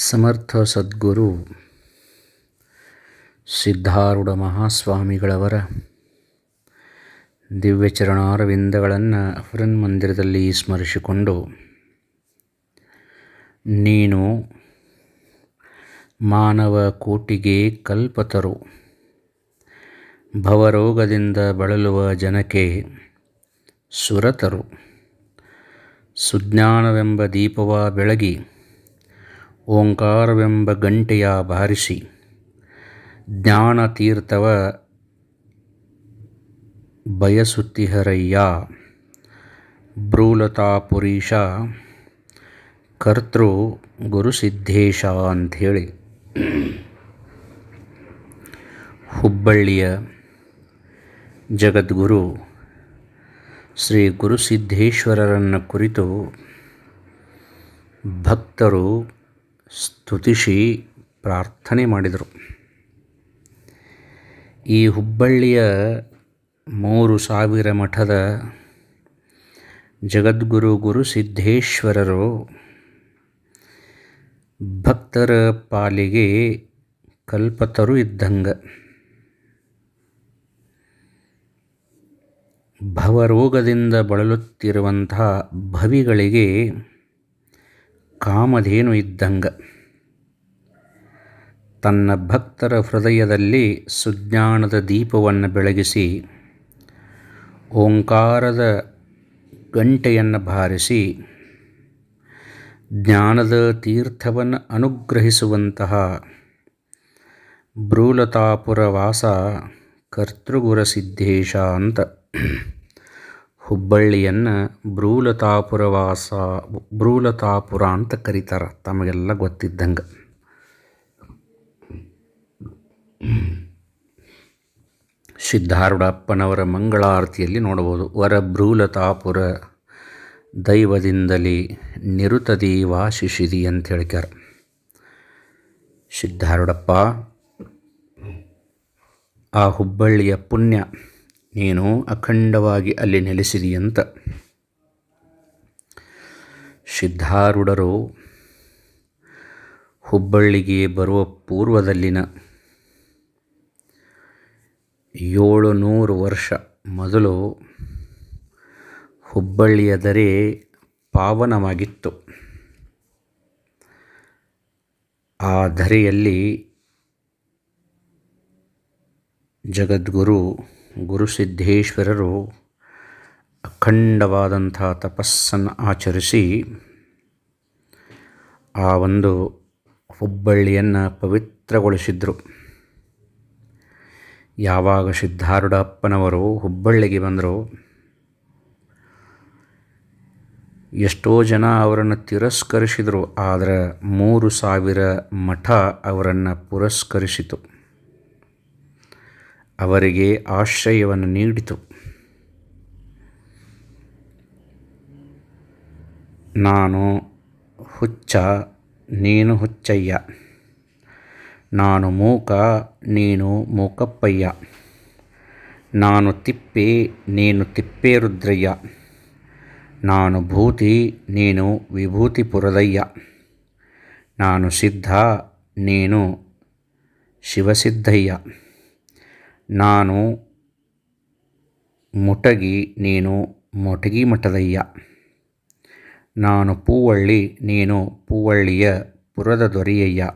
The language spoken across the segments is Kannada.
ಸಮರ್ಥ ಸದ್ಗುರು ಸಿದ್ಧಾರೂಢ ಮಹಾಸ್ವಾಮಿಗಳವರ ದಿವ್ಯಚರಣಾರವಿಂದಗಳನ್ನು ಮಂದಿರದಲ್ಲಿ ಸ್ಮರಿಸಿಕೊಂಡು, ನೀನು ಮಾನವ ಕೋಟಿಗೆ ಕಲ್ಪತರು. ಭವರೋಗದಿಂದ ಬಳಲುವ ಜನಕ್ಕೆ ಸುರತರು. ಸುಜ್ಞಾನವೆಂಬ ದೀಪವ ಬೆಳಗಿ ಓಂಕಾರವೆಂಬ ಗಂಟೆಯ ಬಾರಿಸಿ. ಜ್ಞಾನ ತೀರ್ಥವ ಬಯಸುತ್ತಿಹರಯ್ಯ. ಬ್ರೂಲತಾಪುರೀಶ ಕರ್ತೃ ಗುರುಸಿದ್ಧೇಶ ಅಂಥೇಳಿ. ಹುಬ್ಬಳ್ಳಿಯ ಜಗದ್ಗುರು ಶ್ರೀ ಗುರುಸಿದ್ಧೇಶ್ವರರನ್ನು ಕುರಿತು ಭಕ್ತರು ಸ್ತುತಿಸಿ ಪ್ರಾರ್ಥನೆ ಮಾಡಿದರು. ಈ ಹುಬ್ಬಳ್ಳಿಯ ಮೂರು ಸಾವಿರ ಮಠದ ಜಗದ್ಗುರು ಗುರುಸಿದ್ದೇಶ್ವರರು ಭಕ್ತರ ಪಾಲಿಗೆ ಕಲ್ಪತರು ಇದ್ದಂಗ. ಭವರೋಗದಿಂದ ಬಳಲುತ್ತಿರುವಂತಹ ಭವಿಗಳಿಗೆ ಕಾಮಧೇನು ಇದ್ದಂಗ. ತನ್ನ ಭಕ್ತರ ಹೃದಯದಲ್ಲಿ ಸುಜ್ಞಾನದ ದೀಪವನ್ನು ಬೆಳಗಿಸಿ, ಓಂಕಾರದ ಗಂಟೆಯನ್ನು ಬಾರಿಸಿ ಜ್ಞಾನದ ತೀರ್ಥವನ್ನು ಅನುಗ್ರಹಿಸುವಂತಹ ಬ್ರೂಲತಾಪುರ ವಾಸ ಕರ್ತೃಗುರ ಸಿದ್ದೇಶ ಅಂತ. ಹುಬ್ಬಳ್ಳಿಯನ್ನು ಭ್ರೂಲತಾಪುರವಾಸ, ಭ್ರೂಲತಾಪುರ ಅಂತ ಕರೀತಾರೆ. ತಮಗೆಲ್ಲ ಗೊತ್ತಿದ್ದಂಗೆ. ಸಿದ್ಧಾರುಡಪ್ಪನವರ ಮಂಗಳಾರತಿಯಲ್ಲಿ ನೋಡಬಹುದು. ವರ ಭ್ರೂಲತಾಪುರ ದೈವದಿಂದಲೇ ನಿರುತದಿ ವಾಸಿಸಿದಿ ಅಂತ ಹೇಳ್ಕ್ಯಾರ. ಸಿದ್ಧಾರೂಢಪ್ಪ, ಆ ಹುಬ್ಬಳ್ಳಿಯ ಪುಣ್ಯ ನೀನು ಅಖಂಡವಾಗಿ ಅಲ್ಲಿ ನೆಲೆಸಿದೆಯಂತ ಸಿದ್ಧಾರೂಢರು ಹುಬ್ಬಳ್ಳಿಗೆ ಬರುವ ಪೂರ್ವದಲ್ಲಿನ ಏಳು ನೂರು ವರ್ಷ ಮೊದಲು ಹುಬ್ಬಳ್ಳಿಯ ದರೆ ಪಾವನವಾಗಿತ್ತು. ಆ ಧರೆಯಲ್ಲಿ ಜಗದ್ಗುರು ಗುರುಸಿದ್ದೇಶ್ವರರು ಅಖಂಡವಾದಂಥ ತಪಸ್ಸನ್ನು ಆಚರಿಸಿ ಆ ಒಂದು ಹುಬ್ಬಳ್ಳಿಯನ್ನು ಪವಿತ್ರಗೊಳಿಸಿದರು. ಯಾವಾಗ ಸಿದ್ಧಾರೂಢಪ್ಪನವರು ಹುಬ್ಬಳ್ಳಿಗೆ ಬಂದರು, ಎಷ್ಟೋ ಜನ ಅವರನ್ನು ತಿರಸ್ಕರಿಸಿದರು, ಆದರೆ ಮೂರು ಸಾವಿರ ಮಠ ಅವರನ್ನು ಪುರಸ್ಕರಿಸಿತು. ಅವರಿಗೆ ಆಶ್ರಯವನ್ನು ನೀಡಿತು. ನಾನು ಹುಚ್ಚ, ನೀನು ಹುಚ್ಚಯ್ಯ. ನಾನು ಮೂಕ, ನೀನು ಮೂಕಪ್ಪಯ್ಯ. ನಾನು ತಿಪ್ಪೆ, ನೀನು ತಿಪ್ಪೇರುದ್ರಯ್ಯ ನಾನು ಭೂತಿ, ನೀನು ವಿಭೂತಿಪುರದಯ್ಯ. ನಾನು ಸಿದ್ಧ, ನೀನು ಶಿವಸಿದ್ದಯ್ಯ ನಾನು ಮುಟಗಿ, ನೀನು ಮೊಟಗಿ ಮಠದಯ್ಯ. ನಾನು ಪೂವಳ್ಳಿ, ನೀನು ಪೂವಳ್ಳಿಯ ಪುರದ ದೊರೆಯಯ್ಯ.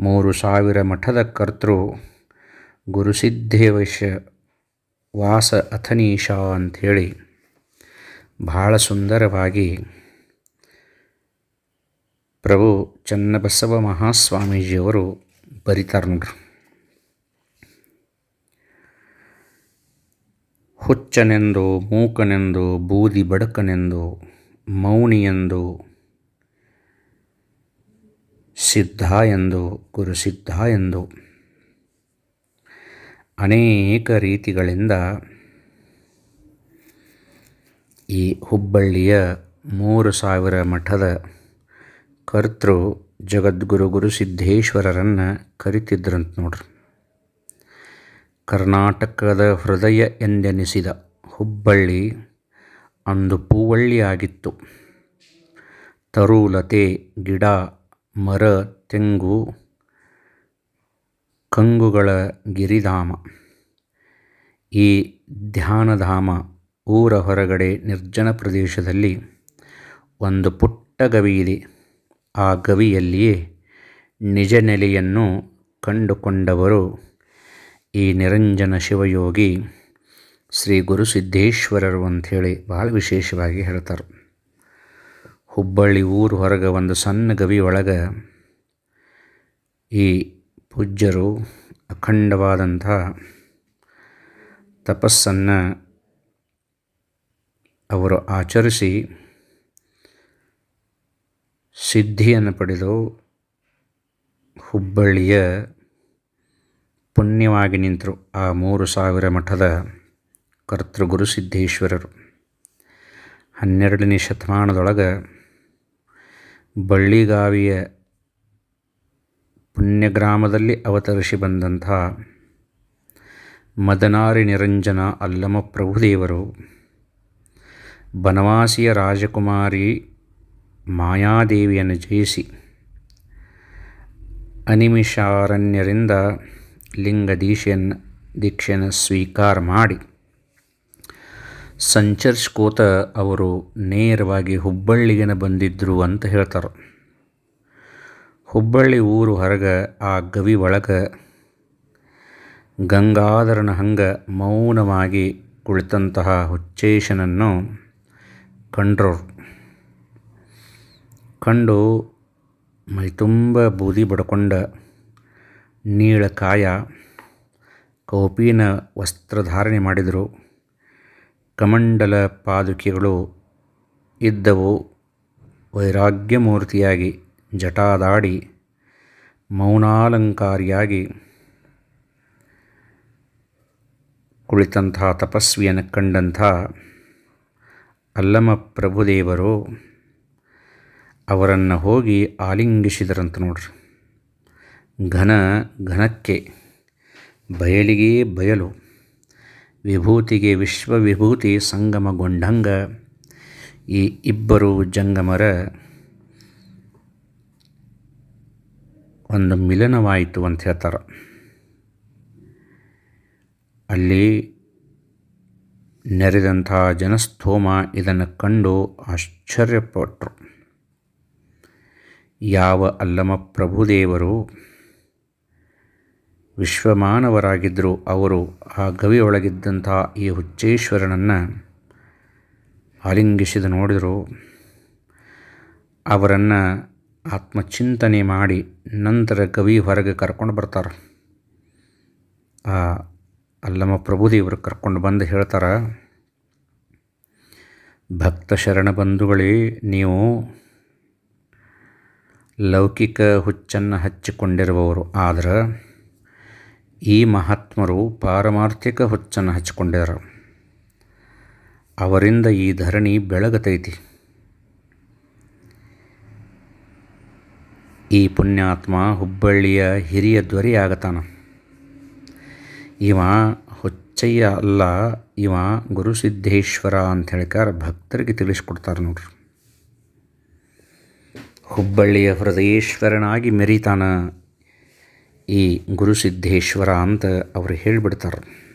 ಮೂರು ಸಾವಿರ ಮಠದ ಕರ್ತೃ ಗುರುಸಿದ್ಧೇವಶ ವಾಸ ಅಥನೀಶ ಅಂಥೇಳಿ ಬಹಳ ಸುಂದರವಾಗಿ ಪ್ರಭು ಚನ್ನಬಸವ ಮಹಾಸ್ವಾಮೀಜಿಯವರು ಬರಿತಾರೆ ಹುಚ್ಚನೆಂದು, ಮೂಕನೆಂದು, ಬೂದಿ ಬಡಕನೆಂದು, ಮೌನಿಯೆಂದು ಸಿದ್ಧ ಎಂದು ಗುರುಸಿದ್ಧ ಎಂದು ಅನೇಕ ರೀತಿಗಳಿಂದ ಈ ಹುಬ್ಬಳ್ಳಿಯ ಮೂರು ಸಾವಿರ ಮಠದ ಕರ್ತೃ ಜಗದ್ಗುರು ಗುರುಸಿದ್ಧೇಶ್ವರರನ್ನು ಕರಿತಿದ್ರಂತ ನೋಡ್ರಿ. ಕರ್ನಾಟಕದ ಹೃದಯ ಎಂದೆನಿಸಿದ ಹುಬ್ಬಳ್ಳಿ ಅಂದು ಪೂವಳ್ಳಿಯಾಗಿತ್ತು. ತರುಲತೆ, ಗಿಡ, ಮರ, ತೆಂಗು, ಕಂಗುಗಳ ಗಿರಿಧಾಮ. ಈ ಧ್ಯಾನಧಾಮ ಊರ ಹೊರಗಡೆ ನಿರ್ಜನ ಪ್ರದೇಶದಲ್ಲಿ ಒಂದು ಪುಟ್ಟ ಗವಿ ಇದೆ. ಆ ಗವಿಯಲ್ಲಿಯೇ ನಿಜ ನೆಲೆಯನ್ನು ಕಂಡುಕೊಂಡವರು ಈ ನಿರಂಜನ ಶಿವಯೋಗಿ ಶ್ರೀ ಗುರುಸಿದ್ದೇಶ್ವರರು ಅಂಥೇಳಿ ಭಾಳ ವಿಶೇಷವಾಗಿ ಹೇಳ್ತಾರೆ. ಹುಬ್ಬಳ್ಳಿ ಊರು ಹೊರಗೆ ಒಂದು ಸಣ್ಣ ಗವಿ ಒಳಗೆ ಈ ಪೂಜ್ಯರು ಅಖಂಡವಾದಂಥ ತಪಸ್ಸನ್ನು ಅವರು ಆಚರಿಸಿ ಸಿದ್ಧಿಯನ್ನು ಪಡೆದು ಹುಬ್ಬಳ್ಳಿಯ ಪುಣ್ಯವಾಗಿ ನಿಂತರು ಆ ಮೂರು ಸಾವಿರ ಮಠದ ಕರ್ತೃಗುರು ಸಿದ್ದೇಶ್ವರರು ಹನ್ನೆರಡನೇ ಶತಮಾನದೊಳಗೆ ಬಳ್ಳಿಗಾವಿಯ ಪುಣ್ಯಗ್ರಾಮದಲ್ಲಿ ಅವತರಿಸಿ ಬಂದಂಥ ಮದನಾರಿ ನಿರಂಜನ ಅಲ್ಲಮ ಪ್ರಭುದೇವರು ಬನವಾಸಿಯ ರಾಜಕುಮಾರಿ ಮಾಯಾದೇವಿಯನ್ನು ಜಯಿಸಿ ಅನಿಮಿಷಾರಣ್ಯರಿಂದ ಲಿಂಗ ದೀಕ್ಷೆಯನ್ನು ಸ್ವೀಕಾರ ಮಾಡಿ. ಸಂಚರಿಸ್ಕೋತ ಅವರು ನೇರವಾಗಿ ಹುಬ್ಬಳ್ಳಿಗೆನ ಬಂದಿದ್ದರು ಅಂತ ಹೇಳ್ತಾರೆ. ಹುಬ್ಬಳ್ಳಿ ಊರು ಹೊರಗ ಆ ಗವಿ ಒಳಗೆ ಗಂಗಾಧರನ ಹಂಗ ಮೌನವಾಗಿ ಕುಳಿತಂತಹ ಹುಚ್ಚೇಶನನ್ನು ಕಂಡ್ರವ್ರು. ಕಂಡು ಮೈತುಂಬ ಬೂದಿ ಬಡ್ಕೊಂಡ ನೀಳಕಾಯ ಕೌಪೀನ ವಸ್ತ್ರಧಾರಣೆ ಮಾಡಿದರು. ಕಮಂಡಲ ಪಾದುಕೆಗಳು ಇದ್ದವು. ವೈರಾಗ್ಯಮೂರ್ತಿಯಾಗಿ ಜಟಾದಾಡಿ ಮೌನಾಲಂಕಾರಿಯಾಗಿ ಕುಳಿತಂಥ ತಪಸ್ವಿಯನ್ನು ಕಂಡಂಥ ಅಲ್ಲಮ ಪ್ರಭುದೇವರು ಅವರನ್ನು ಹೋಗಿ ಆಲಿಂಗಿಸಿದರಂತ ನೋಡ್ರಿ. ಘನ ಘನಕ್ಕೆ ಬಯಲಿಗೆ ಬಯಲು, ವಿಭೂತಿಗೆ ವಿಶ್ವ ವಿಭೂತಿ ಸಂಗಮಗೊಂಡಂಗ, ಈ ಇಬ್ಬರು ಜಂಗಮರ ಒಂದು ಮಿಲನವಾಯಿತು ಅಂತ ಹೇಳ್ತಾರೆ. ಅಲ್ಲಿ ನೆರೆದಂಥ ಜನಸ್ತೋಮ ಇದನ್ನು ಕಂಡು ಆಶ್ಚರ್ಯಪಟ್ಟರು ಯಾವ ಅಲ್ಲಮ ಪ್ರಭುದೇವರು ವಿಶ್ವಮಾನವರಾಗಿದ್ದರು ಅವರು ಆ ಗವಿಯೊಳಗಿದ್ದಂಥ ಈ ಹುಚ್ಚೇಶ್ವರನನ್ನು ಆಲಿಂಗಿಸಿದ ನೋಡಿದರು. ಅವರನ್ನು ಆತ್ಮಚಿಂತನೆ ಮಾಡಿ ನಂತರ ಗವಿ ಹೊರಗೆ ಕರ್ಕೊಂಡು ಬರ್ತಾರೆ. ಆ ಅಲ್ಲಮ ಪ್ರಭುದೇವರು ಕರ್ಕೊಂಡು ಬಂದು ಹೇಳ್ತಾರೆ, ಭಕ್ತ ಶರಣ ಬಂಧುಗಳೇ, ನೀವು ಲೌಕಿಕ ಹುಚ್ಚನ್ನು ಹಚ್ಚಿಕೊಂಡಿರುವವರು. ಆದ್ರೆ ಈ ಮಹಾತ್ಮರು ಪಾರಮಾರ್ಥಿಕ ಹುಚ್ಚನ್ನು ಹಚ್ಚಿಕೊಂಡ್ಯಾರ ಅವರಿಂದ ಈ ಧರಣಿ ಬೆಳಗತೈತಿ. ಈ ಪುಣ್ಯಾತ್ಮ ಹುಬ್ಬಳ್ಳಿಯ ಹಿರಿಯ ದೊರೆಯಾಗತಾನ ಇವ ಹುಚ್ಚಯ್ಯ ಅಲ್ಲ, ಇವ ಗುರುಸಿದ್ದೇಶ್ವರ ಅಂತ ಹೇಳಿಕಾರ ಭಕ್ತರಿಗೆ ತಿಳಿಸ್ಕೊಡ್ತಾರೆ ನೋಡ್ರಿ. ಹುಬ್ಬಳ್ಳಿಯ ಹೃದಯೇಶ್ವರನಾಗಿ ಮೆರೀತಾನ ಈ ಗುರುಸಿದ್ಧೇಶ್ವರ ಅಂತ ಅವರು ಹೇಳಿಬಿಡ್ತಾರೆ.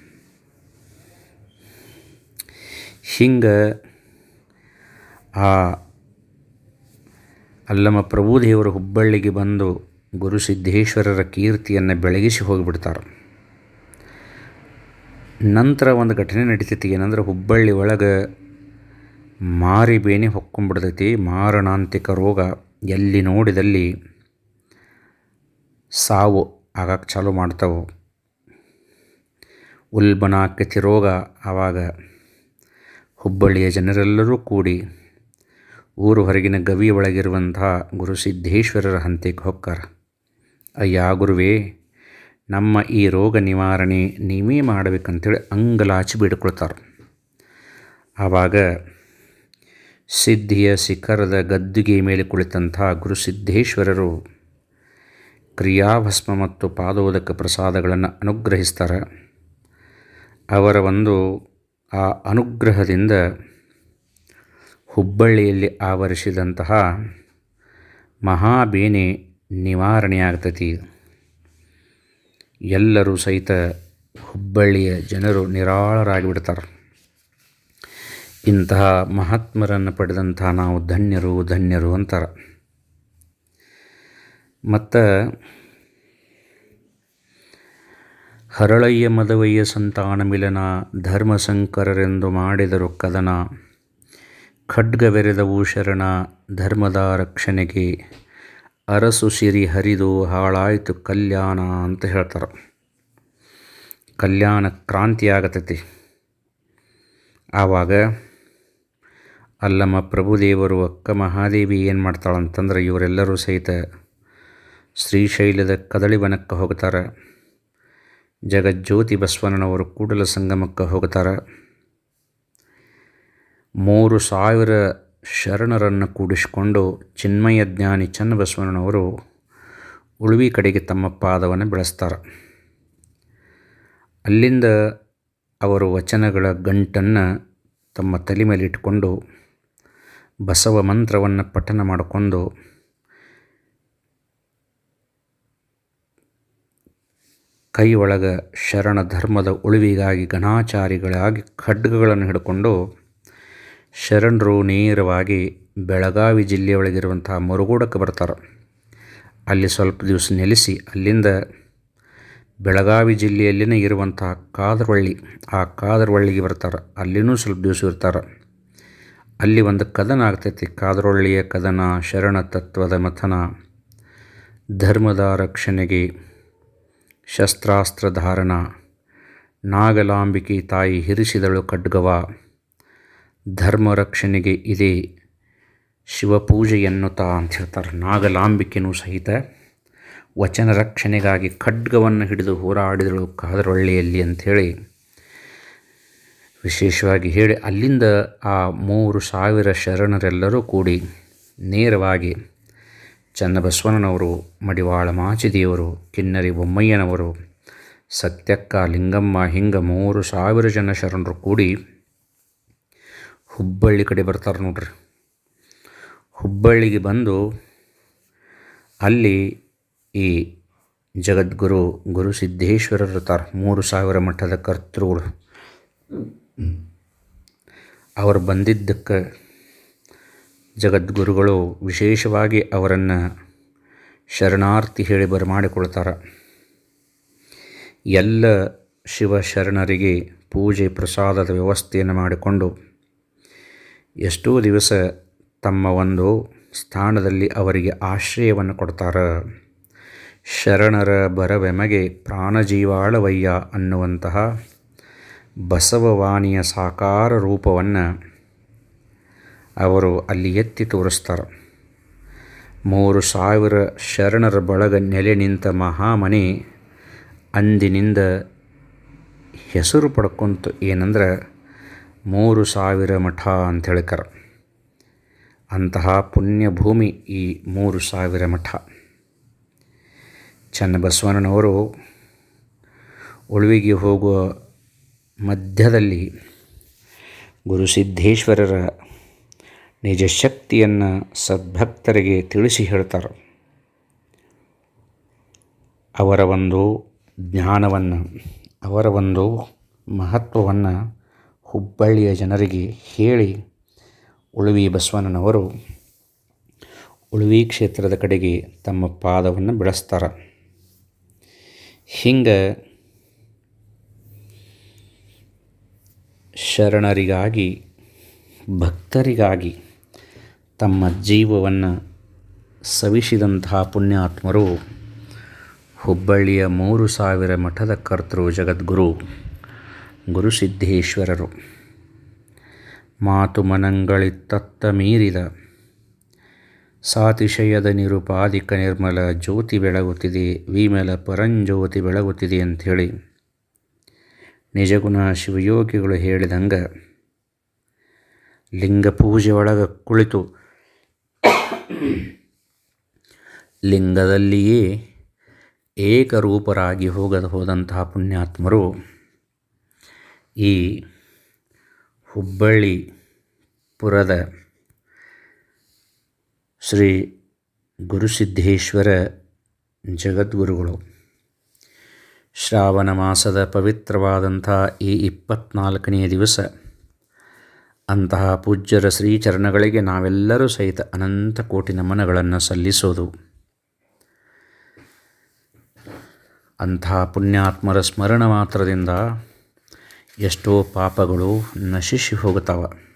ಹಿಂಗೆ ಆ ಅಲ್ಲಮ ಪ್ರಭುದೇವರು ಹುಬ್ಬಳ್ಳಿಗೆ ಬಂದು ಗುರುಸಿದ್ಧೇಶ್ವರರ ಕೀರ್ತಿಯನ್ನು ಬೆಳಗಿಸಿ ಹೋಗಿಬಿಡ್ತಾರೆ. ನಂತರ ಒಂದು ಘಟನೆ ನಡೀತೈತಿ, ಏನಂದ್ರೆ ಹುಬ್ಬಳ್ಳಿ ಒಳಗೆ ಮಾರಿ ಬೇನೆ ಹೊಕ್ಕೊಂಡ್ಬಿಡ್ತೈತಿ ಮಾರಣಾಂತಿಕ ರೋಗ. ಎಲ್ಲಿ ನೋಡಿದಲ್ಲಿ ಸಾವು ಆಗಕ್ಕೆ ಚಾಲು ಮಾಡ್ತಾವೆ. ಉಲ್ಬಣಾಕತಿ ರೋಗ ಆವಾಗ ಹುಬ್ಬಳ್ಳಿಯ ಜನರೆಲ್ಲರೂ ಕೂಡಿ ಊರು ಹೊರಗಿನ ಗವಿ ಒಳಗಿರುವಂತಹ ಗುರುಸಿದ್ದೇಶ್ವರರ ಹಂತಕ್ಕೆ ಹೊಕ್ಕಾರ. ಅಯ್ಯ ಗುರುವೇ, ನಮ್ಮ ಈ ರೋಗ ನಿವಾರಣೆ ನೀವೇ ಮಾಡಬೇಕಂತೇಳಿ ಅಂಗಲಾಚಿ ಬೇಡ್ಕೊಳ್ತಾರೆ. ಆವಾಗ ಸಿದ್ಧಿಯ ಶಿಖರದ ಗದ್ದುಗೆ ಮೇಲೆ ಕುಳಿತಂಥ ಗುರುಸಿದ್ದೇಶ್ವರರು ಕ್ರಿಯಾಭಸ್ಮ ಮತ್ತು ಪಾದೋದಕ ಪ್ರಸಾದಗಳನ್ನು ಅನುಗ್ರಹಿಸ್ತಾರೆ. ಅವರ ಒಂದು ಆ ಅನುಗ್ರಹದಿಂದ ಹುಬ್ಬಳ್ಳಿಯಲ್ಲಿ ಆವರಿಸಿದಂತಹ ಮಹಾಬೇನೆ ನಿವಾರಣೆ ಆಗ್ತೈತಿ ಎಲ್ಲರೂ ಸಹಿತ ಹುಬ್ಬಳ್ಳಿಯ ಜನರು ನಿರಾಳರಾಗಿಬಿಡ್ತಾರೆ. ಇಂತಹ ಮಹಾತ್ಮರನ್ನು ಪಡೆದಂತಹ ನಾವು ಧನ್ಯರು ಧನ್ಯರು ಅಂತಾರೆ. ಮತ್ತು ಹರಳಯ್ಯ ಮದವಯ್ಯ ಸಂತಾನ ಮಿಲನ ಧರ್ಮಸಂಕರರೆಂದು ಮಾಡಿದರು ಕದನ. ಖಡ್ಗವೆರೆದವು ಶರಣ ಧರ್ಮದ ರಕ್ಷಣೆಗೆ ಅರಸು ಸಿರಿ ಹರಿದು ಹಾಳಾಯಿತು ಕಲ್ಯಾಣ ಅಂತ ಹೇಳ್ತಾರೆ. ಕಲ್ಯಾಣ ಕ್ರಾಂತಿ ಆಗತೈತಿ. ಆವಾಗ ಅಲ್ಲಮ್ಮ ಪ್ರಭುದೇವರು ಅಕ್ಕ ಮಹಾದೇವಿ ಏನು ಮಾಡ್ತಾಳಂತಂದ್ರೆ ಇವರೆಲ್ಲರೂ ಸಹಿತ ಶ್ರೀಶೈಲದ ಕದಳಿವನಕ್ಕೆ ಹೋಗ್ತಾರೆ ಜಗಜ್ಯೋತಿ ಬಸವಣ್ಣನವರು ಕೂಡಲ ಸಂಗಮಕ್ಕೆ ಹೋಗ್ತಾರೆ ಮೂರು ಸಾವಿರ ಶರಣರನ್ನು ಕೂಡಿಸಿಕೊಂಡು ಚಿನ್ಮಯ ಜ್ಞಾನಿ ಚನ್ನಬಸವಣ್ಣನವರು ಉಳುವಿ ಕಡೆಗೆ ತಮ್ಮ ಪಾದವನ್ನು ಬೆಳೆಸ್ತಾರೆ. ಅಲ್ಲಿಂದ ಅವರು ವಚನಗಳ ಗಂಟನ್ನು ತಮ್ಮ ತಲೆ ಮೇಲೆ ಇಟ್ಕೊಂಡು ಬಸವ ಮಂತ್ರವನ್ನು ಪಠನ ಮಾಡಿಕೊಂಡು ಕೈ ಒಳಗೆ ಶರಣ ಧರ್ಮದ ಉಳಿವಿಗಾಗಿ ಘನಾಚಾರಿಗಳಾಗಿ ಖಡ್ಗಗಳನ್ನು ಹಿಡ್ಕೊಂಡು ಶರಣರು ನೇರವಾಗಿ ಬೆಳಗಾವಿ ಜಿಲ್ಲೆಯೊಳಗಿರುವಂತಹ ಮುರುಗೋಡಕ್ಕೆ ಬರ್ತಾರೆ. ಅಲ್ಲಿ ಸ್ವಲ್ಪ ದಿವಸ ನೆಲೆಸಿ ಅಲ್ಲಿಂದ ಬೆಳಗಾವಿ ಜಿಲ್ಲೆಯಲ್ಲಿನೇ ಇರುವಂತಹ ಕಾದರವಳ್ಳಿ, ಆ ಕಾದರವಳ್ಳಿಗೆ ಬರ್ತಾರೆ. ಅಲ್ಲಿನೂ ಸ್ವಲ್ಪ ದಿವಸ ಇರ್ತಾರೆ. ಅಲ್ಲಿ ಒಂದು ಕದನ ಆಗ್ತೈತಿ. ಕಾದರವಳ್ಳಿಯ ಕದನ, ಶರಣ ತತ್ವದ ಮಥನ, ಧರ್ಮದ ರಕ್ಷಣೆಗೆ ಶಸ್ತ್ರಾಸ್ತ್ರ ಧಾರಣ ನಾಗಲಾಂಬಿಕೆ ತಾಯಿ ಹಿರಿಸಿದಳು ಖಡ್ಗವ. ಧರ್ಮ ರಕ್ಷಣೆಗೆ ಇದೆ ಶಿವಪೂಜೆ ಎನ್ನುತ್ತಾ ಅಂತ ಹೇಳ್ತಾರೆ ನಾಗಲಾಂಬಿಕೆನೂ ಸಹಿತ. ವಚನ ರಕ್ಷಣೆಗಾಗಿ ಖಡ್ಗವನ್ನು ಹಿಡಿದು ಹೋರಾಡಿದಳು ಕಾದರೊಳ್ಳೆಯಲ್ಲಿ ಅಂಥೇಳಿ ವಿಶೇಷವಾಗಿ ಹೇಳಿ ಅಲ್ಲಿಂದ ಆ ಮೂರು ಸಾವಿರ ಶರಣರೆಲ್ಲರೂ ಕೂಡಿ ನೇರವಾಗಿ ಚನ್ನಬಸವಣ್ಣನವರು ಮಡಿವಾಳ ಮಾಚಿದೇವರು ಕಿನ್ನರಿ ಬೊಮ್ಮಯ್ಯನವರು ಸತ್ಯಕ್ಕ ಲಿಂಗಮ್ಮ ಹಿಂಗ ಮೂರು ಸಾವಿರ ಜನ ಶರಣರು ಕೂಡಿ ಹುಬ್ಬಳ್ಳಿ ಕಡೆ ಬರ್ತಾರೆ ನೋಡ್ರಿ. ಹುಬ್ಬಳ್ಳಿಗೆ ಬಂದು ಅಲ್ಲಿ ಈ ಜಗದ್ಗುರು ಗುರು ಸಿದ್ದೇಶ್ವರರು ಇರ್ತಾರೆ. ಮೂರು ಸಾವಿರ ಮಠದ ಕರ್ತೃಗಳು. ಅವರು ಬಂದಿದ್ದಕ್ಕೆ ಜಗದ್ಗುರುಗಳು ವಿಶೇಷವಾಗಿ ಅವರನ್ನು ಶರಣಾರ್ಥಿ ಹೇಳಿ ಬರಮಾಡಿಕೊಳ್ತಾರೆ ಎಲ್ಲ ಶಿವಶರಣರಿಗೆ ಪೂಜೆ ಪ್ರಸಾದದ ವ್ಯವಸ್ಥೆಯನ್ನು ಮಾಡಿಕೊಂಡು ಎಷ್ಟೋ ದಿವಸ ತಮ್ಮ ಒಂದು ಸ್ಥಾನದಲ್ಲಿ ಅವರಿಗೆ ಆಶ್ರಯವನ್ನು ಕೊಡ್ತಾರೆ. ಶರಣರ ಬರವೆಮಗೆ ಪ್ರಾಣಜೀವಾಳವಯ್ಯ ಅನ್ನುವಂತಹ ಬಸವವಾಣಿಯ ಸಾಕಾರ ರೂಪವನ್ನು ಅವರು ಅಲ್ಲಿ ಎತ್ತಿ ತೋರಿಸ್ತಾರೆ. ಮೂರು ಸಾವಿರ ಶರಣರ ಬಳಗ ನೆಲೆ ನಿಂತ ಮಹಾಮನೆ ಅಂದಿನಿಂದ ಹೆಸರು ಪಡ್ಕೊಂತು. ಏನಂದ್ರೆ, ಮೂರು ಸಾವಿರ ಮಠ ಅಂತ ಹೇಳ್ತಾರೆ ಅಂತಹ ಪುಣ್ಯಭೂಮಿ ಈ ಮೂರು ಸಾವಿರ ಮಠ. ಚನ್ನಬಸವಣ್ಣನವರು ಉಳುವಿಗೆ ಹೋಗುವ ಮಧ್ಯದಲ್ಲಿ ಗುರುಸಿದ್ದೇಶ್ವರರ ನಿಜ ಶಕ್ತಿಯನ್ನು ಸದ್ಭಕ್ತರಿಗೆ ತಿಳಿಸಿ ಹೇಳ್ತಾರೆ. ಅವರ ಒಂದು ಜ್ಞಾನವನ್ನು, ಅವರ ಒಂದು ಮಹತ್ವವನ್ನು ಹುಬ್ಬಳ್ಳಿಯ ಜನರಿಗೆ ಹೇಳಿ ಉಳುವಿ ಬಸವಣ್ಣನವರು ಉಳುವಿ ಕ್ಷೇತ್ರದ ಕಡೆಗೆ ತಮ್ಮ ಪಾದವನ್ನು ಬೆಳೆಸ್ತಾರೆ ಹಿಂಗೆ ಶರಣರಿಗಾಗಿ, ಭಕ್ತರಿಗಾಗಿ ತಮ್ಮ ಜೀವವನ್ನು ಸವಿಸಿದಂತಹ ಪುಣ್ಯಾತ್ಮರು ಹುಬ್ಬಳ್ಳಿಯ ಮೂರು ಸಾವಿರ ಮಠದ ಕರ್ತೃ ಜಗದ್ಗುರು ಗುರುಸಿದ್ಧೇಶ್ವರರು ಮಾತು ಮನಂಗಳಿತ್ತತ್ತ ಮೀರಿದ ಸಾತಿಶಯದ ನಿರುಪಾದಿಕ ನಿರ್ಮಲ ಜ್ಯೋತಿ ಬೆಳಗುತ್ತಿದೆ, ವಿಮಲ ಪರಂಜ್ಯೋತಿ ಬೆಳಗುತ್ತಿದೆ ಅಂಥೇಳಿ ನಿಜಗುಣ ಶಿವಯೋಗಿಗಳು ಹೇಳಿದಂಗ ಲಿಂಗ ಪೂಜೆ ಒಳಗೆ ಕುಳಿತು ಲಿಂಗದಲ್ಲಿಯೇ ಏಕರೂಪರಾಗಿ ಹೋಗದ ಹೋದಂತಹ ಪುಣ್ಯಾತ್ಮರು ಈ ಹುಬ್ಬಳ್ಳಿ ಪುರದ ಶ್ರೀ ಗುರುಸಿದ್ಧೇಶ್ವರ ಜಗದ್ಗುರುಗಳು. ಶ್ರಾವಣ ಮಾಸದ ಪವಿತ್ರವಾದಂಥ ಈ ಇಪ್ಪತ್ನಾಲ್ಕನೆಯ ದಿವಸ ಅಂತಹ ಪೂಜ್ಯರ ಶ್ರೀಚರಣಗಳಿಗೆ ನಾವೆಲ್ಲರೂ ಸಹಿತ ಅನಂತ ಕೋಟಿ ನಮನಗಳನ್ನು ಸಲ್ಲಿಸೋದು. ಅಂತಹ ಪುಣ್ಯಾತ್ಮರ ಸ್ಮರಣ ಮಾತ್ರದಿಂದ ಎಷ್ಟೋ ಪಾಪಗಳು ನಶಿಸಿ ಹೋಗುತ್ತವೆ.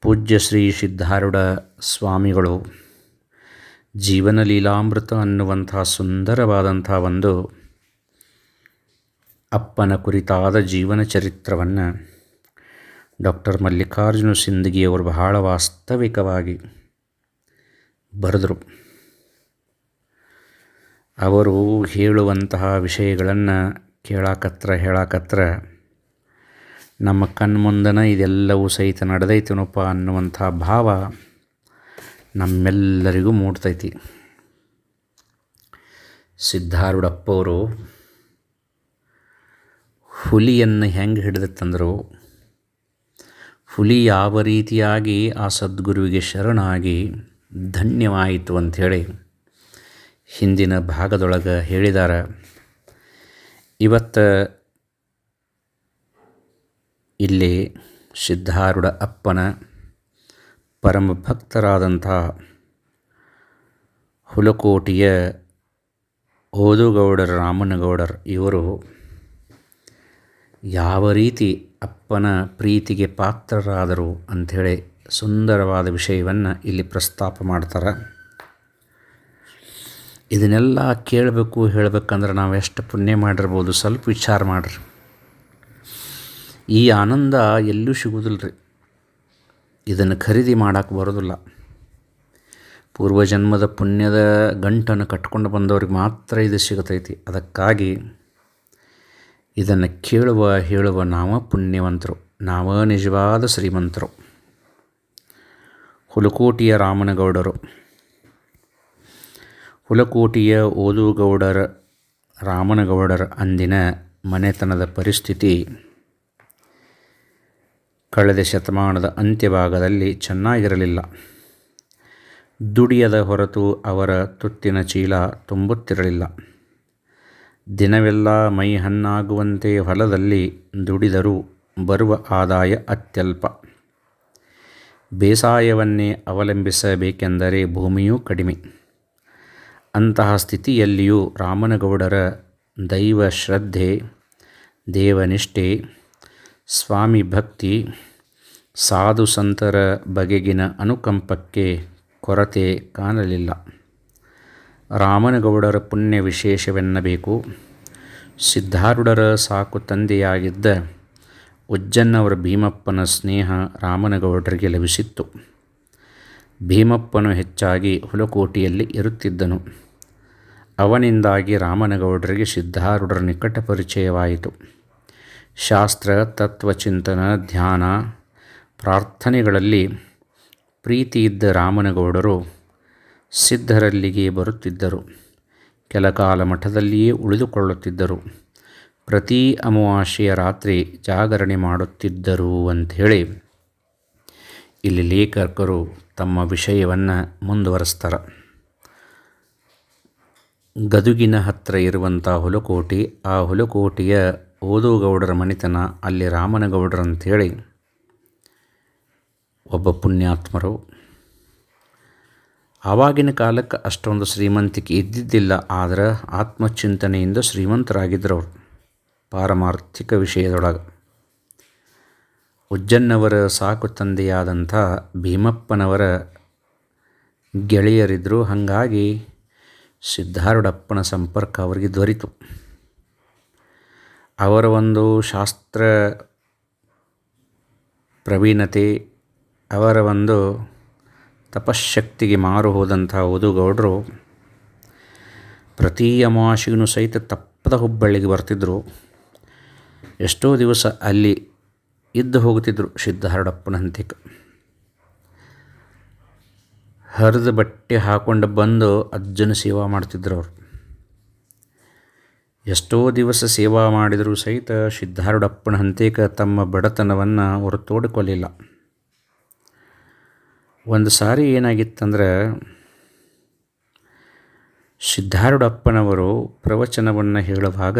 ಪೂಜ್ಯ ಶ್ರೀ ಸಿದ್ಧಾರೂಢ ಸ್ವಾಮಿಗಳು ಜೀವನ ಲೀಲಾಮೃತ ಅನ್ನುವಂಥ ಸುಂದರವಾದಂಥ ಒಂದು ಅಪ್ಪನ ಕುರಿತಾದ ಜೀವನ ಚರಿತ್ರವನ್ನು ಡಾಕ್ಟರ್ ಮಲ್ಲಿಕಾರ್ಜುನ ಸಿಂದಗಿಯವರು ಬಹಳ ವಾಸ್ತವಿಕವಾಗಿ ಬರೆದರು. ಅವರು ಹೇಳುವಂತಹ ವಿಷಯಗಳನ್ನು ಕೇಳಾಕತ್ರ ಹೇಳಾಕತ್ರ ನಮ್ಮ ಕಣ್ಮುಂದನ ಇದೆಲ್ಲವೂ ಸಹಿತ ನಡೆದೈತೇನಪ್ಪ ಅನ್ನುವಂಥ ಭಾವ ನಮ್ಮೆಲ್ಲರಿಗೂ ಮೂಡ್ತೈತಿ. ಸಿದ್ಧಾರೂಢಪ್ಪವರು ಹುಲಿಯನ್ನು ಹೆಂಗೆ ಹಿಡಿದತ್ತಂದರು? ಹುಲಿ ಯಾವ ರೀತಿಯಾಗಿ ಆ ಸದ್ಗುರುವಿಗೆ ಶರಣಾಗಿ ಧನ್ಯವಾಯಿತು ಅಂಥೇಳಿ ಹಿಂದಿನ ಭಾಗದೊಳಗೆ ಹೇಳಿದ್ದಾರೆ ಇವತ್ತು ಇಲ್ಲಿ ಸಿದ್ಧಾರೂಢ ಅಪ್ಪನ ಪರಮ ಭಕ್ತರಾದಂಥ ಹುಲಕೋಟಿಯ ಓದುಗೌಡರ, ರಾಮನಗೌಡರ್ ಇವರು ಯಾವ ರೀತಿ ಅಪ್ಪನ ಪ್ರೀತಿಗೆ ಪಾತ್ರರಾದರು ಅಂಥೇಳಿ ಸುಂದರವಾದ ವಿಷಯವನ್ನು ಇಲ್ಲಿ ಪ್ರಸ್ತಾಪ ಮಾಡ್ತಾರೆ. ಇದನ್ನೆಲ್ಲ ಕೇಳಬೇಕು, ಹೇಳಬೇಕಂದ್ರೆ ನಾವು ಎಷ್ಟು ಪುಣ್ಯ ಮಾಡಿರ್ಬೋದು, ಸ್ವಲ್ಪ ವಿಚಾರ ಮಾಡಿರಿ. ಈ ಆನಂದ ಎಲ್ಲೂ ಸಿಗೋದಿಲ್ಲ ರೀ ಇದನ್ನು ಖರೀದಿ ಮಾಡೋಕ್ಕೆ ಬರೋದಿಲ್ಲ. ಪೂರ್ವಜನ್ಮದ ಪುಣ್ಯದ ಗಂಟನ್ನು ಕಟ್ಕೊಂಡು ಬಂದವ್ರಿಗೆ ಮಾತ್ರ ಇದು ಸಿಗತೈತಿ. ಅದಕ್ಕಾಗಿ ಇದನ್ನು ಕೇಳುವ, ಹೇಳುವ ನಾವು ಪುಣ್ಯವಂತರು. ನಾವ ನಿಜವಾದ ಶ್ರೀಮಂತರು. ಹುಲಕೋಟಿಯ ರಾಮನಗೌಡರು. ಹುಲಕೋಟಿಯ ಓದುಗೌಡರ, ರಾಮನಗೌಡರ ಅಂದಿನ ಮನೆತನದ ಪರಿಸ್ಥಿತಿ ಕಳೆದ ಶತಮಾನದ ಅಂತ್ಯಭಾಗದಲ್ಲಿ ಚೆನ್ನಾಗಿರಲಿಲ್ಲ. ದುಡಿಯದ ಹೊರತು ಅವರ ತುತ್ತಿನ ಚೀಲ ತುಂಬುತ್ತಿರಲಿಲ್ಲ. ದಿನವೆಲ್ಲ ಮೈ ಹಣ್ಣಾಗುವಂತೆ ಹೊಲದಲ್ಲಿ ದುಡಿದರೂ ಬರುವ ಆದಾಯ ಅತ್ಯಲ್ಪ. ಬೇಸಾಯವನ್ನೇ ಅವಲಂಬಿಸಬೇಕೆಂದರೆ ಭೂಮಿಯೂ ಕಡಿಮೆ. ಅಂತಹ ಸ್ಥಿತಿಯಲ್ಲಿಯೂ ರಾಮನಗೌಡರ ದೈವ ಶ್ರದ್ಧೆ, ದೇವನಿಷ್ಠೆ, ಸ್ವಾಮಿ ಭಕ್ತಿ, ಸಾಧು ಸಂತರ ಬಗೆಗಿನ ಅನುಕಂಪಕ್ಕೆ ಕೊರತೆ ಕಾಣಲಿಲ್ಲ. ರಾಮನಗೌಡರ ಪುಣ್ಯ ವಿಶೇಷವೆನ್ನಬೇಕು. ಸಿದ್ಧಾರೂಢರ ಸಾಕು ತಂದೆಯಾಗಿದ್ದ ಉಜ್ಜನ್ನವರ ಭೀಮಪ್ಪನ ಸ್ನೇಹ ರಾಮನಗೌಡರಿಗೆ ಲಭಿಸಿತ್ತು. ಭೀಮಪ್ಪನು ಹೆಚ್ಚಾಗಿ ಹುಲಕೋಟಿಯಲ್ಲಿ ಇರುತ್ತಿದ್ದನು. ಅವನಿಂದಾಗಿ ರಾಮನಗೌಡರಿಗೆ ಸಿದ್ಧಾರೂಢರ ನಿಕಟ ಪರಿಚಯವಾಯಿತು. ಶಾಸ್ತ್ರ ತತ್ವಚಿಂತನ ಧ್ಯಾನ, ಪ್ರಾರ್ಥನೆಗಳಲ್ಲಿ ಪ್ರೀತಿಯಿದ್ದ ರಾಮನಗೌಡರು ಸಿದ್ಧರಲ್ಲಿಗೆ ಬರುತ್ತಿದ್ದರು. ಕೆಲಕಾಲ ಮಠದಲ್ಲಿಯೇ ಉಳಿದುಕೊಳ್ಳುತ್ತಿದ್ದರು. ಪ್ರತಿ ಅಮಾವಾಸ್ಯೆಯ ರಾತ್ರಿ ಜಾಗರಣೆ ಮಾಡುತ್ತಿದ್ದರು ಅಂಥೇಳಿ ಇಲ್ಲಿ ಲೇಖಕರು ತಮ್ಮ ವಿಷಯವನ್ನು ಮುಂದುವರೆಸ್ತಾರೆ. ಗದುಗಿನ ಹತ್ತಿರ ಇರುವಂಥ ಹುಲಕೋಟಿ, ಆ ಹುಲಕೋಟಿಯ ಓದುಗೌಡರ ಮನೆತನ ಅಲ್ಲಿ ರಾಮನಗೌಡರು ಅಂಥೇಳಿ ಒಬ್ಬ ಪುಣ್ಯಾತ್ಮರು ಆವಾಗಿನ ಕಾಲಕ್ಕೆ ಅಷ್ಟೊಂದು ಶ್ರೀಮಂತಿಕೆ ಇದ್ದಿದ್ದಿಲ್ಲ, ಆದರೆ ಆತ್ಮಚಿಂತನೆಯಿಂದ ಶ್ರೀಮಂತರಾಗಿದ್ದರು ಅವರು ಪಾರಮಾರ್ಥಿಕ ವಿಷಯದೊಳಗೆ. ಉಜ್ಜನ್ನವರ ಸಾಕು ತಂದೆಯಾದಂಥ ಭೀಮಪ್ಪನವರ ಗೆಳೆಯರಿದ್ದರು ಹಾಗಾಗಿ ಸಿದ್ಧಾರೂಢಪ್ಪನ ಸಂಪರ್ಕ ಅವರಿಗೆ ದೊರೀತು. ಅವರ ಒಂದು ಶಾಸ್ತ್ರ ಪ್ರವೀಣತೆ, ಅವರ ಒಂದು ತಪಶಕ್ತಿಗೆ ಮಾರು ಹೋದಂಥ ಓದುಗೌಡರು ಪ್ರತಿ ಅಮಾವಾಸ್ಯೆಗೂ ಸಹಿತ ತಪ್ಪದ ಹುಬ್ಬಳ್ಳಿಗೆ ಬರ್ತಿದ್ದರು ಎಷ್ಟೋ ದಿವಸ ಅಲ್ಲಿ ಇದ್ದು ಹೋಗುತ್ತಿದ್ದರು ಸಿದ್ಧಾರುಡಪ್ಪನ ಹಂತಿಕ ಹರಿದ ಬಟ್ಟೆ ಹಾಕೊಂಡು ಬಂದು ಅಜ್ಜನ ಸೇವಾ ಮಾಡ್ತಿದ್ರು ಅವರು. ಎಷ್ಟೋ ದಿವಸ ಸೇವಾ ಮಾಡಿದರೂ ಸಹಿತ ಸಿದ್ಧಾರೂಢಪ್ಪನ ಹಂತೇಕ ತಮ್ಮ ಬಡತನವನ್ನು ಅವರು ತೋಡಿಕೊಳ್ಳಿಲ್ಲ ಒಂದು ಸಾರಿ ಏನಾಗಿತ್ತಂದ್ರೆ, ಸಿದ್ಧಾರೂಢಪ್ಪನವರು ಪ್ರವಚನವನ್ನು ಹೇಳುವಾಗ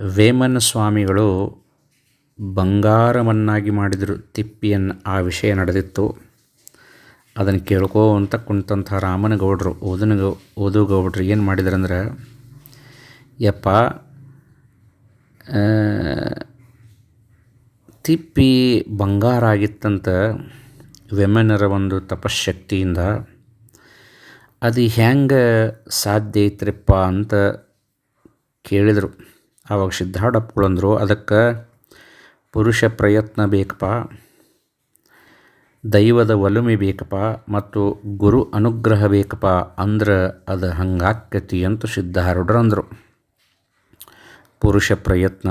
ವೇಮನ ಸ್ವಾಮಿಗಳು ಬಂಗಾರವನ್ನಾಗಿ ಮಾಡಿದರು ತಿಪ್ಪಿಯನ್ನು. ಆ ವಿಷಯ ನಡೆದಿತ್ತು. ಅದನ್ನು ಕೇಳ್ಕೋ ಅಂತ ಕುಂತಂಥ ರಾಮನಗೌಡರು ಓದನ ಗೌಡ್ರು ಏನು ಮಾಡಿದ್ರಂದ್ರೆ, ಯಪ್ಪ ತಿಪ್ಪಿ ಬಂಗಾರ ಆಗಿತ್ತಂತ ವೆಮನರ ಒಂದು ತಪಶಕ್ತಿಯಿಂದ ಅದು ಹೆಂಗೆ ಸಾಧ್ಯ ಐತ್ರಿಪ್ಪ ಅಂತ ಕೇಳಿದರು. ಆವಾಗ ಸಿದ್ಧಾಡಪ್ಪಗಳಂದರು ಅದಕ್ಕೆ ಪುರುಷ ಪ್ರಯತ್ನ ಬೇಕಪ್ಪ, ದೈವದ ಒಲುಮೆ ಬೇಕಪ್ಪ ಮತ್ತು ಗುರು ಅನುಗ್ರಹ ಬೇಕಪ್ಪ ಅಂದ್ರೆ ಅದು ಹಂಗಾಕ್ಯತಿ ಅಂತ ಸಿದ್ಧಾರೂಢರು ಅಂದರು. ಪುರುಷ ಪ್ರಯತ್ನ,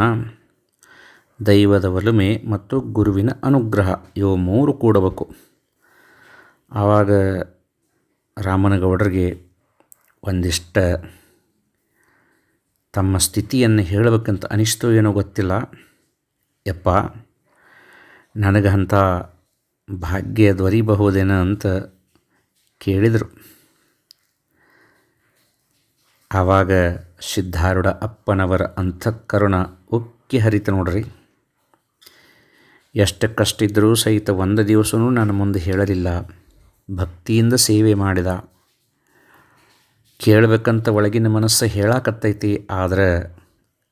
ದೈವದ ಒಲುಮೆ ಮತ್ತು ಗುರುವಿನ ಅನುಗ್ರಹ ಇವು ಮೂರು ಕೂಡಬೇಕು. ಆವಾಗ ರಾಮನಗೌಡರಿಗೆ ಒಂದಿಷ್ಟು ತಮ್ಮ ಸ್ಥಿತಿಯನ್ನು ಹೇಳಬೇಕಂತ ಅನಿಸ್ತೋ ಏನೋ ಗೊತ್ತಿಲ್ಲ. ಯಪ್ಪ ಅಂಥ ಭಾಗ್ಯ ದೊರೀಬಹುದೇನ ಅಂತ ಕೇಳಿದರು. ಆವಾಗ ಸಿದ್ಧಾರೂಢ ಅಪ್ಪನವರ ಅಂತಃಕರುಣ ಉಕ್ಕಿ ಹರಿತು ನೋಡ್ರಿ. ಎಷ್ಟು ಕಷ್ಟ ಇದ್ದರೂ ಸಹಿತ ಒಂದು ದಿವಸವೂ ನನ್ನ ಮುಂದೆ ಹೇಳಲಿಲ್ಲ. ಭಕ್ತಿಯಿಂದ ಸೇವೆ ಮಾಡಿದ. ಕೇಳಬೇಕಂತ ಒಳಗಿನ ಮನಸ್ಸು ಹೇಳಾಕತ್ತೈತಿ, ಆದರೆ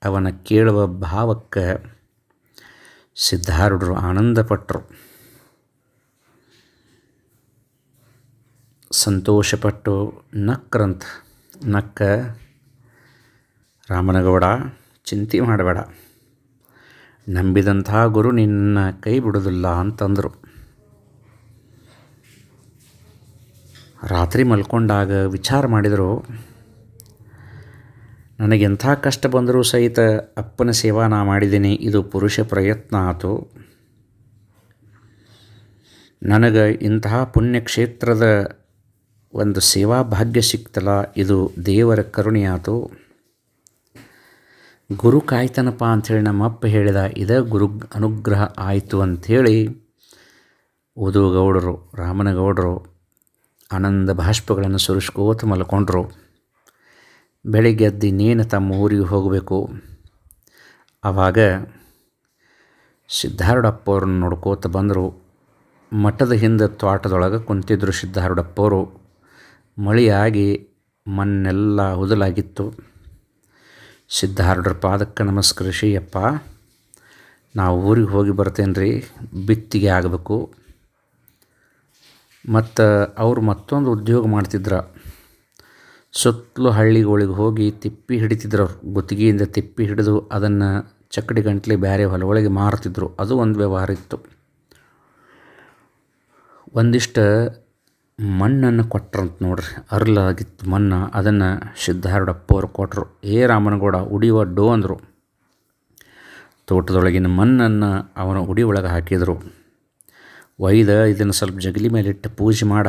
ಅವನ ಕೇಳುವ ಭಾವಕ್ಕೆ ಸಿದ್ಧಾರೂಢರು ಆನಂದಪಟ್ಟರು ಸಂತೋಷಪಟ್ಟು ನಕ್ರಂತ, ನಕ್ಕ ರಾಮನಗೌಡ ಚಿಂತೆ ಮಾಡಬೇಡ. ನಂಬಿದಂಥ ಗುರು ನಿನ್ನ ಕೈ ಬಿಡೋದಿಲ್ಲ ಅಂತಂದರು. ರಾತ್ರಿ ಮಲ್ಕೊಂಡಾಗ ವಿಚಾರ ಮಾಡಿದರು ನನಗೆಂಥ ಕಷ್ಟ ಬಂದರೂ ಸಹಿತ ಅಪ್ಪನ ಸೇವಾ ನಾ ಮಾಡಿದ್ದೀನಿ, ಇದು ಪುರುಷ ಪ್ರಯತ್ನ ಆತು. ನನಗೆ ಇಂತಹ ಪುಣ್ಯಕ್ಷೇತ್ರದ ಒಂದು ಸೇವಾ ಭಾಗ್ಯ ಸಿಕ್ತಲ್ಲ, ಇದು ದೇವರ ಕರುಣೆಯಾತು ಗುರು ಕಾಯ್ತನಪ್ಪ ಅಂಥೇಳಿ ನಮ್ಮ ಅಪ್ಪ ಹೇಳಿದ, ಇದೇ ಗುರು ಅನುಗ್ರಹ ಆಯಿತು ಅಂಥೇಳಿ ಓದುಗೌಡರು, ರಾಮನಗೌಡರು ಆನಂದ ಬಾಷ್ಪಗಳನ್ನು ಸುರಿಸ್ಕೋತ ಮಲ್ಕೊಂಡ್ರು. ಬೆಳಿಗ್ಗೆ ಎದ್ದು ಇನ್ನೇನು ತಮ್ಮ ಊರಿಗೆ ಹೋಗಬೇಕು? ಆವಾಗ ಸಿದ್ಧಾರೂಢಪ್ಪವ್ರನ್ನ ನೋಡ್ಕೋತ ಬಂದರು. ಮಠದ ಹಿಂದೆ ತೋಟದೊಳಗೆ ಕುಂತಿದ್ರು ಸಿದ್ಧಾರೂಢಪ್ಪವರು. ಮಳೆಯಾಗಿ ಮಣ್ಣೆಲ್ಲ ಉದಲಾಗಿತ್ತು. ಸಿದ್ಧಾರೂಢರ ಪಾದಕ್ಕೆ ನಮಸ್ಕರಿಸಿ, ಅಪ್ಪ ನಾವು ಊರಿಗೆ ಹೋಗಿ ಬರ್ತೇನೆ ರೀ ಬಿತ್ತಿಗೆ ಆಗಬೇಕು. ಮತ್ತು ಅವ್ರು ಮತ್ತೊಂದು ಉದ್ಯೋಗ ಮಾಡ್ತಿದ್ರು. ಸುತ್ತಲೂ ಹಳ್ಳಿಗಳಿಗೆ ಹೋಗಿ ತಿಪ್ಪಿ ಹಿಡಿತಿದ್ರು ಅವ್ರು. ಗುತ್ತಿಗೆಯಿಂದ ತಿಪ್ಪಿ ಹಿಡಿದು ಅದನ್ನು ಚಕ್ಕಡಿ ಗಂಟ್ಲೆ ಬೇರೆ ಹೊಲಗಳಿಗೆ ಮಾರ್ತಿದ್ರು. ಅದು ಒಂದು ವ್ಯವಹಾರ ಇತ್ತು. ಒಂದಿಷ್ಟು ಮಣ್ಣನ್ನು ಕೊಟ್ರಂತ ನೋಡ್ರಿ. ಅರ್ಲಾಗಿತ್ತು ಮಣ್ಣು ಅದನ್ನು ಸಿದ್ಧಾರೂಢಪ್ಪವ್ರು ಕೊಟ್ಟರು ಏ ರಾಮನಗೌಡ ಉಡಿಯುವ ಡೋ ಅಂದರು. ತೋಟದೊಳಗಿನ ಮಣ್ಣನ್ನು ಅವನ ಉಡಿ ಒಳಗೆ ಹಾಕಿದರು. ಒಯ್ದ, ಇದನ್ನು ಸ್ವಲ್ಪ ಜಗಲಿ ಮೇಲೆ ಇಟ್ಟು ಪೂಜೆ ಮಾಡ.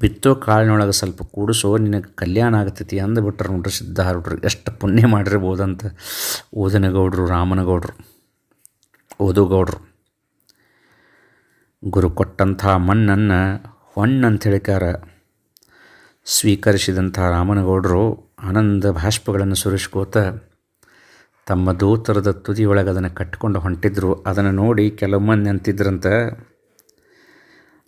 ಬಿತ್ತೋ ಕಾಳಿನೊಳಗೆ ಸ್ವಲ್ಪ ಕೂಡಿಸೋ, ನಿನಗೆ ಕಲ್ಯಾಣ ಆಗ್ತೈತಿ ಅಂದುಬಿಟ್ರು ನೋಡ್ರಿ ಸಿದ್ಧಾರೂಢರು. ಎಷ್ಟು ಪುಣ್ಯ ಮಾಡಿರ್ಬೋದಂತ ಓದನಗೌಡರು, ರಾಮನಗೌಡರು, ಓದುಗೌಡರು. ಗುರು ಕೊಟ್ಟಂಥ ಮಣ್ಣನ್ನು ಹೊಣ್ಣಂತ ಹೇಳಿಕಾರ ಸ್ವೀಕರಿಸಿದಂಥ ರಾಮನಗೌಡರು ಆನಂದ ಭಾಷ್ಪಗಳನ್ನು ಸುರಿಸ್ಕೋತ ತಮ್ಮ ದೋತರದ ತುದಿಯೊಳಗೆ ಅದನ್ನು ಕಟ್ಕೊಂಡು ಹೊಂಟಿದ್ರು. ಅದನ್ನು ನೋಡಿ ಕೆಲವು ಮಂದಿ ಅಂತಿದ್ರಂತ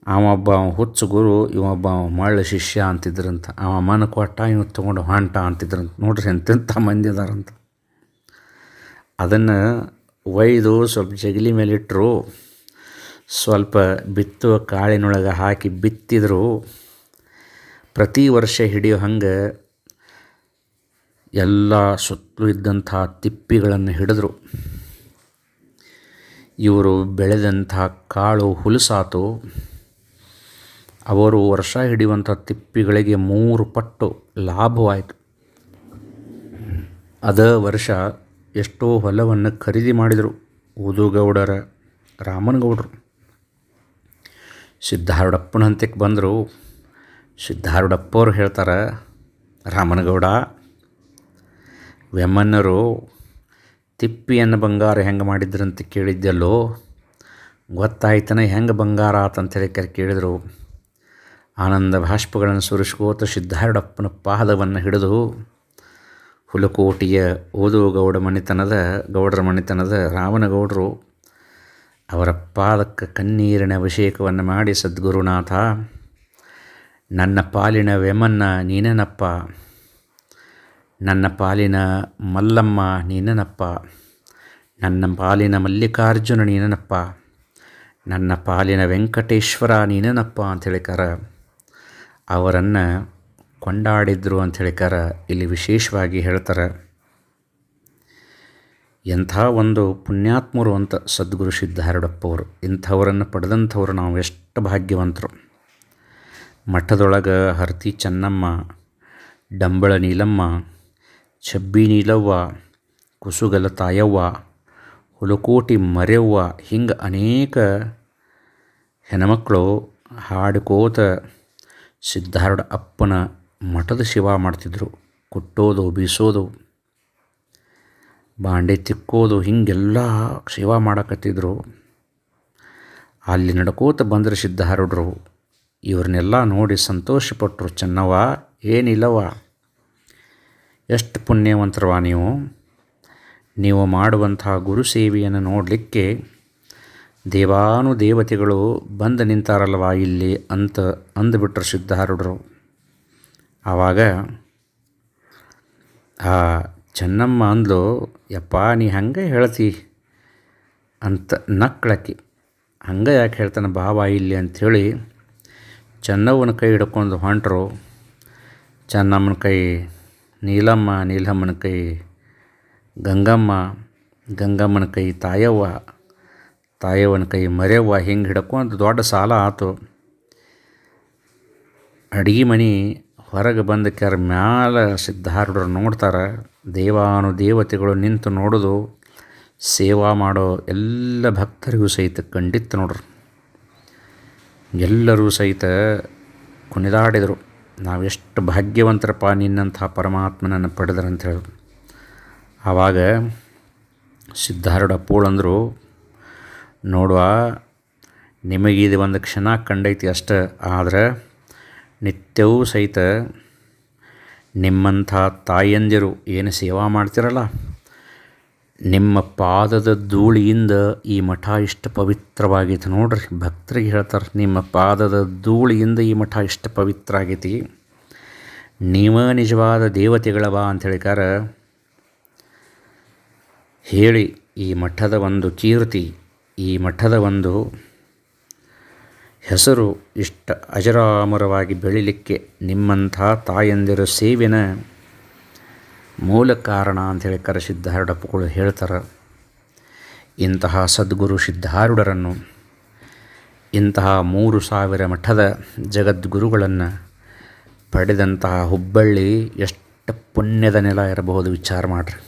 ಅವೊಬ್ಬ ಹುಚ್ಚು ಗುರು ಇವೊಬ್ಬ ಮಳ್ಳ ಶಿಷ್ಯ ಅಂತಿದ್ರಂತ. ಅವ ಮನ ಕೊಟ್ಟ ಇವ್ ತೊಗೊಂಡು ಹೊಂಟ ಅಂತಿದ್ರಂತ. ನೋಡ್ರಿ ಎಂತೆಂಥ ಮಂದಿ ಅದಾರಂತ. ಅದನ್ನು ಒಯ್ದು ಸ್ವಲ್ಪ ಜಗಲಿ ಮೇಲಿಟ್ಟರು ಸ್ವಲ್ಪ ಬಿತ್ತುವ ಕಾಳಿನೊಳಗೆ ಹಾಕಿ ಬಿತ್ತಿದ್ರು. ಪ್ರತಿ ವರ್ಷ ಹಿಡಿಯೋ ಹಂಗೆ ಎಲ್ಲ ಸುತ್ತಲೂ ಇದ್ದಂಥ ತಿಪ್ಪಿಗಳನ್ನು ಹಿಡಿದ್ರು. ಇವರು ಬೆಳೆದಂಥ ಕಾಳು ಹುಲಸಾತು. ಅವರು ವರ್ಷ ಹಿಡಿಯುವಂಥ ತಿಪ್ಪಿಗಳಿಗೆ ಮೂರು ಪಟ್ಟು ಲಾಭವಾಯಿತು. ಅದ ವರ್ಷ ಎಷ್ಟೋ ಹೊಲವನ್ನು ಖರೀದಿ ಮಾಡಿದರು. ಊದುಗೌಡರ ರಾಮನಗೌಡರು. ಸಿದ್ಧಾರೂಢಪ್ಪನ ಹಂತಕ್ಕೆ ಬಂದರು. ಸಿದ್ಧಾರೂಢಪ್ಪವ್ರು ಹೇಳ್ತಾರೆ, ರಾಮನಗೌಡ ವೆಮ್ಮನ್ನರು ತಿಪ್ಪಿಯನ್ನು ಬಂಗಾರ ಹೆಂಗೆ ಮಾಡಿದ್ರಂತ ಕೇಳಿದ್ದೆಲ್ಲೋ, ಗೊತ್ತಾಯ್ತನ ಹೆಂಗೆ ಬಂಗಾರ ಆತಂತೇಳಿ ಕೇಳಿದರು. ಆನಂದ ಭಾಷ್ಪಗಳನ್ನು ಸುರಿಸ್ಕೋತ ಸಿದ್ಧಾರೂಢಪ್ಪನ ಪಾದವನ್ನು ಹಿಡಿದು, ಹುಲಕೋಟಿಯ ಓದು ಗೌಡ ಮನೆತನದ, ಗೌಡರ ಮನೆತನದ ರಾಮನಗೌಡರು ಅವರ ಪಾದಕ್ಕೆ ಕಣ್ಣೀರಿನ ಅಭಿಷೇಕವನ್ನು ಮಾಡಿ, ಸದ್ಗುರುನಾಥ, ನನ್ನ ಪಾಲಿನ ವೆಮನ್ನ ನೀನನಪ್ಪ ನನ್ನ ಪಾಲಿನ ಮಲ್ಲಮ್ಮ ನೀನನಪ್ಪ ನನ್ನ ಪಾಲಿನ ಮಲ್ಲಿಕಾರ್ಜುನ ನೀನನಪ್ಪ ನನ್ನ ಪಾಲಿನ ವೆಂಕಟೇಶ್ವರ ನೀನನಪ್ಪ ಅಂತ ಹೇಳಿಕಾರ ಅವರನ್ನು ಕೊಂಡಾಡಿದ್ರು ಅಂತ ಹೇಳಿಕಾರ ಇಲ್ಲಿ ವಿಶೇಷವಾಗಿ ಹೇಳ್ತಾರೆ. ಎಂಥ ಒಂದು ಪುಣ್ಯಾತ್ಮರು ಅಂತ ಸದ್ಗುರು ಸಿದ್ಧಾರೂಢಪ್ಪವರು ಇಂಥವರನ್ನು ಪಡೆದಂಥವ್ರು ನಾವು ಎಷ್ಟು ಭಾಗ್ಯವಂತರು. ಮಠದೊಳಗೆ ಹರ್ತಿ ಚೆನ್ನಮ್ಮ, ಡಂಬಳ ನೀಲಮ್ಮ ಚಬ್ಬಿ ನೀಲವ್ವ ಕುಸುಗಲ ತಾಯವ್ವ ಹುಲಕೋಟಿ ಮರೆವ್ವ, ಹಿಂಗೆ ಅನೇಕ ಹೆಣ್ಮಕ್ಳು ಹಾಡ್ಕೋತ ಸಿದ್ಧಾರೂಢ ಅಪ್ಪನ ಮಠದ ಶಿವ ಮಾಡ್ತಿದ್ರು. ಕುಟ್ಟೋದು, ಬೀಸೋದು, ಬಾಂಡೆ ತಿಕ್ಕೋದು, ಹಿಂಗೆಲ್ಲ ಸೇವಾ ಮಾಡಕತ್ತಿದ್ರು. ಅಲ್ಲಿ ನಡ್ಕೋತ ಬಂದರೆ ಸಿದ್ಧಾರೂಢರು, ಇವ್ರನ್ನೆಲ್ಲ ನೋಡಿ ಸಂತೋಷಪಟ್ಟರು ಚೆನ್ನವ್ವ ಏನಿಲ್ಲವ ಎಷ್ಟು ಪುಣ್ಯವಂತರವ ನೀವು? ನೀವು ಮಾಡುವಂತಹ ಗುರು ಸೇವೆಯನ್ನು ನೋಡಲಿಕ್ಕೆ ದೇವಾನು ದೇವತೆಗಳು ಬಂದು ನಿಂತಾರಲ್ವ ಇಲ್ಲಿ ಅಂತ ಅಂದುಬಿಟ್ರು ಸಿದ್ಧಾರೂಢರು ಆವಾಗ, ಆ ಚೆನ್ನಮ್ಮ ಅಂದ್ಲು, ಯಪ್ಪ, ನೀ ಹಂಗೆ ಹೇಳ್ತಿ ಅಂತ ನಕ್ಕಳಕ್ಕೆ ಹಂಗೆ ಯಾಕೆ ಹೇಳ್ತಾನೆ ಬಾಬಾ ಇಲ್ಲಿ ಅಂಥೇಳಿ ಚೆನ್ನವ್ವನ ಕೈ ಹಿಡ್ಕೊಂಡು ಹೊಂಟರು. ಚೆನ್ನಮ್ಮನ ಕೈ ನೀಲಮ್ಮ, ನೀಲಮ್ಮನ ಕೈ, ಗಂಗಮ್ಮ, ಗಂಗಮ್ಮನ ಕೈ ತಾಯವ್ವ, ತಾಯವ್ವನ ಕೈ ಮರೆಯವ್ವ ಹಿಂಗೆ ಹಿಡ್ಕೊಂಡು ದೊಡ್ಡ ಸಾಲ ಆತು. ಅಡಿಗೆ ಮನೆ ಹೊರಗೆ ಬಂದ ಕೆರ ಮ್ಯಾಲ ಸಿದ್ಧಾರೂಢರು ನೋಡ್ತಾರೆ ದೇವಾನು ದೇವತೆಗಳು ನಿಂತು ನೋಡೋದು, ಸೇವಾ ಮಾಡೋ ಎಲ್ಲ ಭಕ್ತರಿಗೂ ಸಹಿತ ಖಂಡಿತ ನೋಡ್ರಿ. ಎಲ್ಲರೂ ಸಹಿತ ಕುಣಿದಾಡಿದರು. ನಾವೆಷ್ಟು ಭಾಗ್ಯವಂತರಪ್ಪ ನಿನ್ನಂಥ ಪರಮಾತ್ಮನನ್ನು ಪಡೆದ್ರಂತ ಹೇಳಿ ಆವಾಗ ಸಿದ್ಧಾರೂಢ ಪೋಳಂದರು, ನೋಡುವ ನಿಮಗಿದು ಒಂದು ಕ್ಷಣ ಕಂಡೈತಿ ಅಷ್ಟ, ಆದರೆ ನಿತ್ಯವೂ ಸಹಿತ ನಿಮ್ಮಂಥ ತಾಯಂದಿರು ಏನು ಸೇವಾ ಮಾಡ್ತಿರಲ್ಲ? ನಿಮ್ಮ ಪಾದದ ಧೂಳಿಯಿಂದ ಈ ಮಠ ಇಷ್ಟು ಪವಿತ್ರವಾಗೈತೆ ನೋಡ್ರಿ. ಭಕ್ತರಿಗೆ ಹೇಳ್ತಾರೆ, ನಿಮ್ಮ ಪಾದದ ಧೂಳಿಯಿಂದ ಈ ಮಠ ಇಷ್ಟು ಪವಿತ್ರ ಆಗೈತಿ. ನೀವ ನಿಜವಾದ ದೇವತೆಗಳವ ಅಂತ ಹೇಳಿಕಾರ, ಹೇಳಿ ಈ ಮಠದ ಒಂದು ಕೀರ್ತಿ, ಈ ಮಠದ ಒಂದು ಹೆಸರು ಇಷ್ಟ ಅಜರಾಮರವಾಗಿ ಬೆಳಿಲಿಕ್ಕೆ ನಿಮ್ಮಂಥ ತಾಯಂದಿರ ಸೇವೆನ ಮೂಲ ಕಾರಣ ಅಂಥೇಳಿ ಕರ ಸಿದ್ಧಾರೂಢಪ್ಪಗಳು ಹೇಳ್ತಾರೆ, ಇಂತಹ ಸದ್ಗುರು ಸಿದ್ಧಾರುಡರನ್ನು ಇಂತಹ ಮೂರು ಸಾವಿರ ಮಠದ ಜಗದ್ಗುರುಗಳನ್ನು ಪಡೆದಂತಹ ಹುಬ್ಬಳ್ಳಿ ಎಷ್ಟು ಪುಣ್ಯದ ನೆಲ ಇರಬಹುದು ವಿಚಾರ ಮಾಡಿರಿ.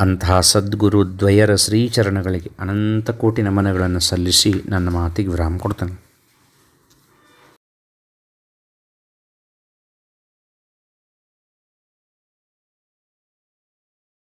ಅಂತಹ ಸದ್ಗುರು ದ್ವಯರ ಶ್ರೀಚರಣಗಳಿಗೆ ಅನಂತ ಕೋಟಿ ನಮನಗಳನ್ನು ಸಲ್ಲಿಸಿ ನನ್ನ ಮಾತಿಗೆ ವಿರಾಮ ಕೊಡ್ತೇನೆ.